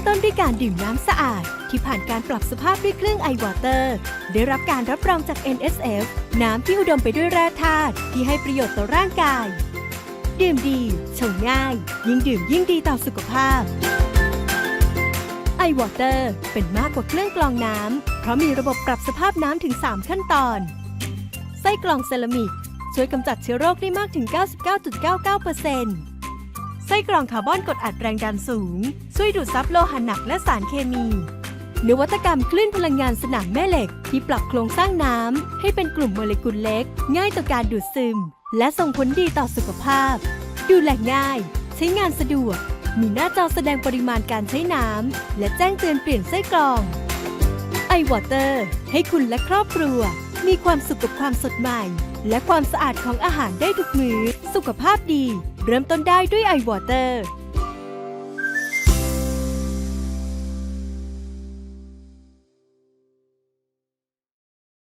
มต้นด้วยการดื่มน้ำสะอาด ที่ผ่านการปรับสภาพด้วยเครื่องไอวอเตอร์ได้รับการรับรองจาก NSF น้ำที่อุดมไปด้วยแร่ธาตุที่ให้ประโยชน์ต่อร่างกาย ดื่มดีชงง่าย ยิ่งดื่มยิ่งดีต่อสุขภาพไอวอเตอร์เป็นมากกว่าเครื่องกรองน้ำ เพราะมีระบบปรับสภาพน้ำถึง 3 ขั้นตอน ไส้กรองเซรามิก ช่วยกำจัดเชื้อโรคได้มากถึง 99.99% ไส้กรองคาร์บอนกดอัดแรงดันสูง ช่วยดูดซับโลหะหนักและสารเคมี นวัตกรรมคลื่นพลังงานสนามแม่เหล็ก ที่ปรับโครงสร้างน้ำให้เป็นกลุ่มโมเลกุลเล็ก ง่ายต่อการดูดซึม และส่งผลดีต่อสุขภาพ ดูแลง่าย ใช้งานสะดวก มีหน้าจอแสดงปริมาณการใช้น้ำและแจ้งเตือนเปลี่ยนไส้กรองไอวอเตอร์ให้คุณและครอบครัว มีความสุขกับความสดใหม่ และความสะอาดของอาหารได้ทุกมือสุขภาพดี เริ่มต้นได้ด้วยไอวอเตอร์